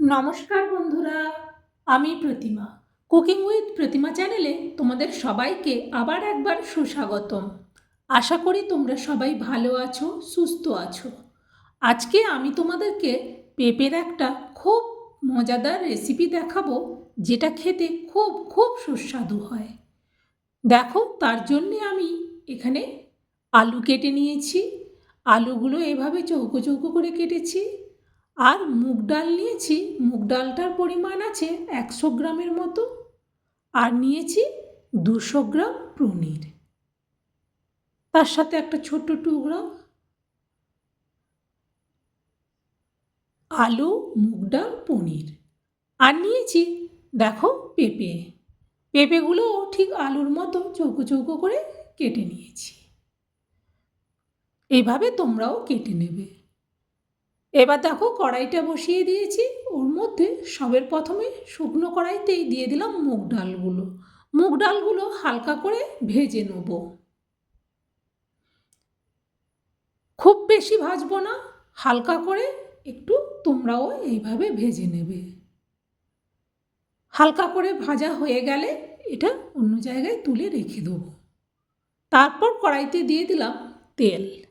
নমস্কার বন্ধুরা, আমি প্রতিমা। কুকিং উইথ প্রতিমা চ্যানেলে তোমাদের সবাইকে আবার একবার সুস্বাগতম। আশা করি তোমরা সবাই ভালো আছো, সুস্থ আছো। আজকে আমি তোমাদেরকে পেঁপের একটা খুব মজাদার রেসিপি দেখাবো, যেটা খেতে খুব খুব সুস্বাদু হয়। দেখো, তার জন্যে আমি এখানে আলু কেটে নিয়েছি। আলুগুলো এভাবে চৌকো চৌকো করে কেটেছি। আর মুগ ডাল নিয়েছি, মুগ ডালটার পরিমাণ আছে একশো গ্রামের মতো। আর নিয়েছি দুশো গ্রাম পনির। তার সাথে একটা ছোট্ট টুকরো আলু, মুগ ডাল, পনির। আর নিয়েছি, দেখো পেঁপে। পেঁপেগুলো ঠিক আলুর মতো চৌকো চৌকো করে কেটে নিয়েছি। এইভাবে তোমরাও কেটে নেবে। এবার দেখো কড়াইটা বসিয়ে দিয়েছি। ওর মধ্যে সবের প্রথমে শুকনো কড়াইতেই দিয়ে দিলাম মুগ ডালগুলো। মুগ ডালগুলো হালকা করে ভেজে নেব। খুব বেশি ভাজবো না, হালকা করে একটু তোমরাও এইভাবে ভেজে নেবে। হালকা করে ভাজা হয়ে গেলে এটা অন্য জায়গায় তুলে রেখে দেবো। তারপর কড়াইতে দিয়ে দিলাম তেল।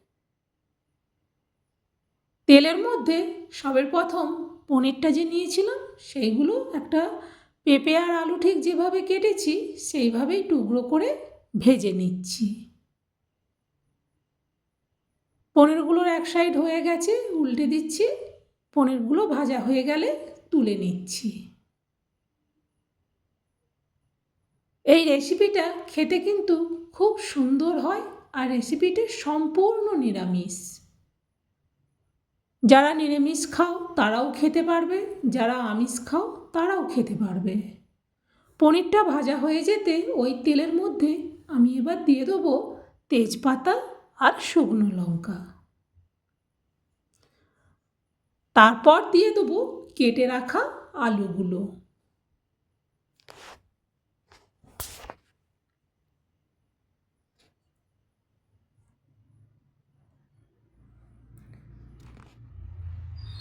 তেলের মধ্যে সবের প্রথম পনিরটা যে নিয়েছিলাম, সেইগুলো একটা পেঁপে আর আলু ঠিক যেভাবে কেটেছি, সেইভাবেই টুকরো করে ভেজে নিচ্ছি। পনিরগুলোর এক সাইড হয়ে গেছে, উল্টে দিচ্ছি। পনিরগুলো ভাজা হয়ে গেলে তুলে নিচ্ছি। এই রেসিপিটা খেতে কিন্তু খুব সুন্দর হয় আর রেসিপিটা সম্পূর্ণ নিরামিষ। যারা নিরামিষ খাও, তারাও খেতে পারবে। যারা আমিষ খাও, তারাও খেতে পারবে। পনিরটা ভাজা হয়ে যেতে ওই তেলের মধ্যে আমি এবার দিয়ে দেবো তেজপাতা আর শুকনো লঙ্কা। তারপর দিয়ে দেবো কেটে রাখা আলুগুলো।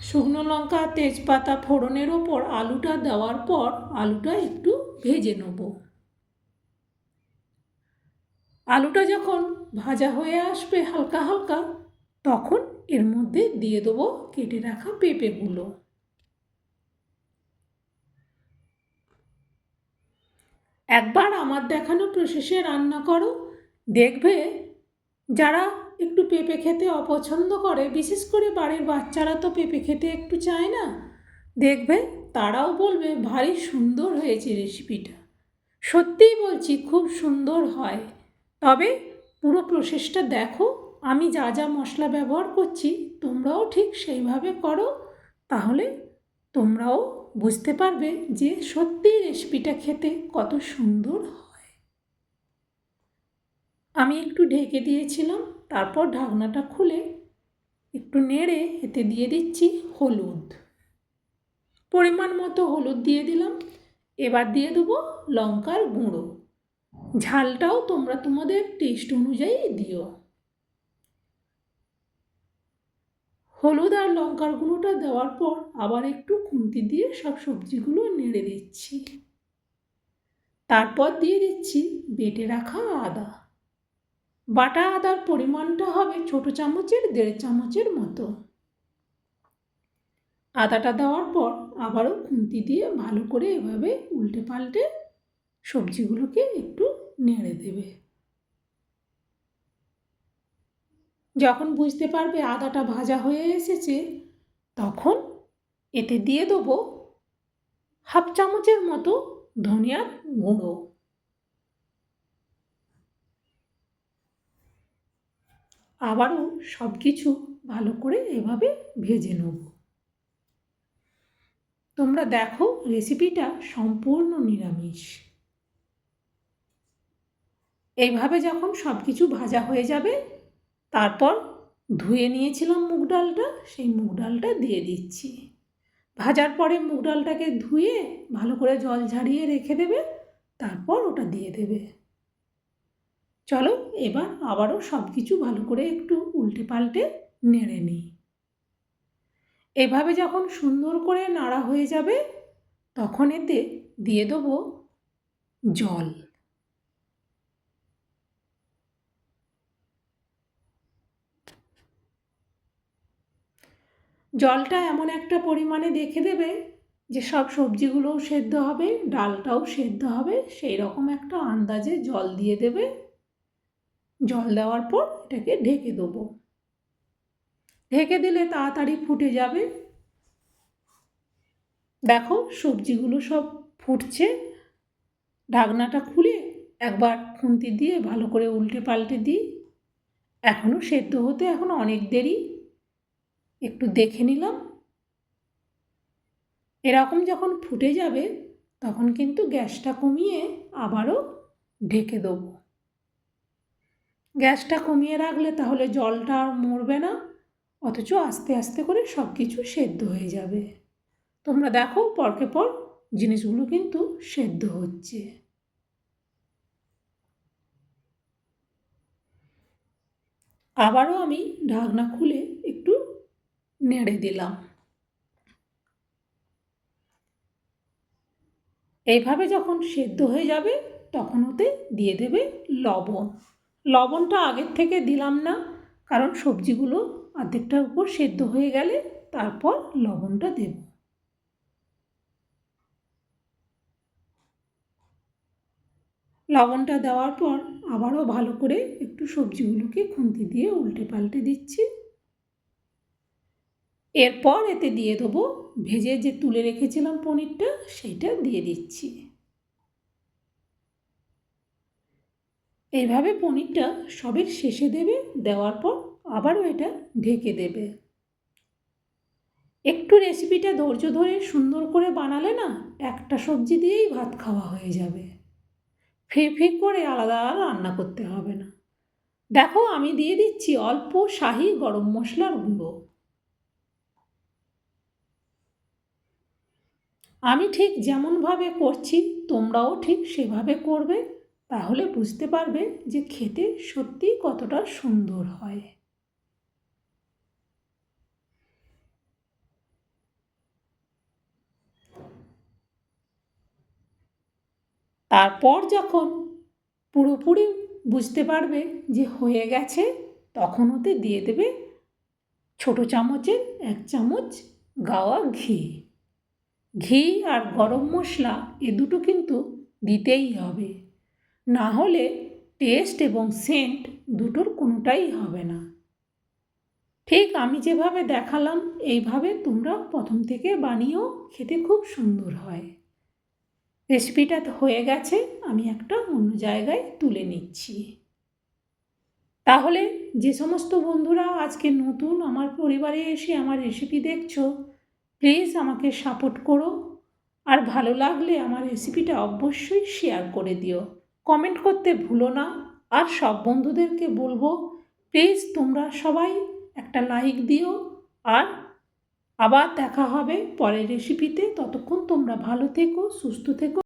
শুকনো লঙ্কা, তেজপাতা ফোড়নের ওপর আলুটা দেওয়ার পর আলুটা একটু ভেজে নেব। আলুটা যখন ভাজা হয়ে আসবে হালকা হালকা, তখন এর মধ্যে দিয়ে দেবো কেটে রাখা পেঁপেগুলো। একবার আমার দেখানো প্রসেসে রান্না করো, দেখবে যারা একটু পেঁপে খেতে অপছন্দ করে, বিশেষ করে বাড়ির বাচ্চারা তো পেঁপে খেতে একটু চায় না। দেখবে, তারাও বলবে, ভারী সুন্দর হয়েছে রেসিপিটা সত্যিই বলছি, খুব সুন্দর হয়। তবে পুরো প্রসেসটা দেখো, আমি যা যা মশলা ব্যবহার করছি, তোমরাও ঠিক সেইভাবে করো, তাহলে তোমরাও বুঝতে পারবে যে সত্যিই রেসিপিটা খেতে কত সুন্দর হয়। আমি একটু ঢেকে দিয়েছিলাম। তারপর ঢাকনাটা খুলে একটু নেড়ে এতে দিয়ে দিচ্ছি হলুদ। পরিমাণ মতো হলুদ দিয়ে দিলাম। এবার দিয়ে দেবো লঙ্কার গুঁড়ো। ঝালটাও তোমরা তোমাদের টেস্ট অনুযায়ী দিও। হলুদ আর লঙ্কার গুঁড়োটা দেওয়ার পর আবার একটু খুন্তি দিয়ে সব সবজিগুলো নেড়ে দিচ্ছি। তারপর দিয়ে দিচ্ছি বেটে রাখা আদা। বাটা আদার পরিমাণটা হবে ছোট চামচের, দেড় চামচের মতো। আদাটা দেওয়ার পর আবারও খুন্তি দিয়ে ভালো করে এভাবে উল্টে পাল্টে সবজিগুলোকে একটু নেড়ে দেবে। যখন বুঝতে পারবে আদাটা ভাজা হয়ে এসেছে, তখন এতে দিয়ে দেবো হাফ চামচের মতো ধনিয়ার গুঁড়ো। আবারও সব কিছু ভালো করে এভাবে ভেজে নেব। তোমরা দেখো রেসিপিটা সম্পূর্ণ নিরামিষ। এইভাবে যখন সব কিছু ভাজা হয়ে যাবে, তারপর ধুয়ে নিয়েছিলাম মুগ ডালটা, সেই মুগ ডালটা দিয়ে দিচ্ছি। ভাজার পরে মুগ ডালটাকে ধুয়ে ভালো করে জল ঝাড়িয়ে রেখে দেবে, তারপর ওটা দিয়ে দেবে। চলো এবার আবারও সব কিছু ভালো করে একটু উল্টে পাল্টে নেড়ে নিই। এভাবে যখন সুন্দর করে নাড়া হয়ে যাবে, তখন এতে দিয়ে দেবো জল। জলটা এমন একটা পরিমাণে দেখে দেবে যে সব সবজিগুলোও সেদ্ধ হবে, ডালটাও সেদ্ধ হবে সেই রকম একটা আন্দাজে জল দিয়ে দেবে। জল দেওয়ার পর এটাকে ঢেকে দেবো। ঢেকে দিলে তাড়াতাড়ি ফুটে যাবে। দেখো সবজিগুলো সব ফুটছে। ঢাকনাটা খুলে একবার খুন্তি দিয়ে ভালো করে উল্টে পাল্টে দিই। এখনও সেদ্ধ হতে এখনও অনেক দেরি। একটু দেখে নিলাম। এরকম যখন ফুটে যাবে তখন কিন্তু গ্যাসটা কমিয়ে আবারও ঢেকে দেবো। গ্যাসটা কমিয়ে রাখলে তাহলে জলটা আর মরবে না, অথচ আস্তে আস্তে করে সব কিছু সেদ্ধ হয়ে যাবে। তোমরা দেখো পরকে পর জিনিসগুলো কিন্তু সেদ্ধ হচ্ছে। আবারও আমি ঢাকনা খুলে একটু নেড়ে দিলাম। এইভাবে যখন সেদ্ধ হয়ে যাবে, তখন ওতে দিয়ে দেবে লবণ। লবণটা আগের থেকে দিলাম না, কারণ সবজিগুলো অর্ধেকটার উপর সেদ্ধ হয়ে গেলে তারপর লবণটা দেব। লবণটা দেওয়ার পর আবারও ভালো করে একটু সবজিগুলোকে খুন্তি দিয়ে উল্টে পাল্টে দিচ্ছি। এরপর এতে দিয়ে দেবো ভেজে যে তুলে রেখেছিলাম পনিরটা সেইটা দিয়ে দিচ্ছি। এইভাবে পনিরটা সবের শেষে দেবে, দেওয়ার পর আবারও এটা ঢেকে দেবে। একটু রেসিপিটা ধৈর্য ধরে সুন্দর করে বানালে না একটা সবজি দিয়েই ভাত খাওয়া হয়ে যাবে। ফে ফে করে আলাদা রান্না করতে হবে না। দেখো, আমি দিয়ে দিচ্ছি অল্প শাহি গরম মশলার গুঁড়ো। আমি ঠিক যেমনভাবে করছি, তোমরাও ঠিক সেভাবে করবে। তাহলে বুঝতে পারবে যে খেতে সত্যি কতটা সুন্দর হয়। তারপর যখন পুরোপুরি বুঝতে পারবে যে হয়ে গেছে, তখন ওতে দিয়ে দেবে ছোটো চামচের এক চামচ গাওয়া ঘি। ঘি আর গরম মশলা এ দুটো কিন্তু দিতেই হবে। না হলে টেস্ট এবং সেন্ট দুটোর কোনোটাই হবে না। ঠিক আমি যেভাবে দেখালাম, এইভাবে তোমরা প্রথম থেকে বানিয়েও খেতে খুব সুন্দর হয়। রেসিপিটা হয়ে গেছে, আমি একটা অন্য জায়গায় তুলে নিচ্ছি। তাহলে যে সমস্ত বন্ধুরা আজকে নতুন আমার পরিবারে এসে আমার রেসিপি দেখছ, প্লিজ আমাকে সাপোর্ট করো। আর ভালো লাগলে আমার রেসিপিটা অবশ্যই শেয়ার করে দিও। কমেন্ট করতে ভুলো না। আর সব বন্ধুদেরকে বলব প্লিজ তোমরা সবাই একটা লাইক দিও। আর আবার দেখা হবে পরের রেসিপিতে ততক্ষণ তোমরা ভালো থেকো, সুস্থ থেকো।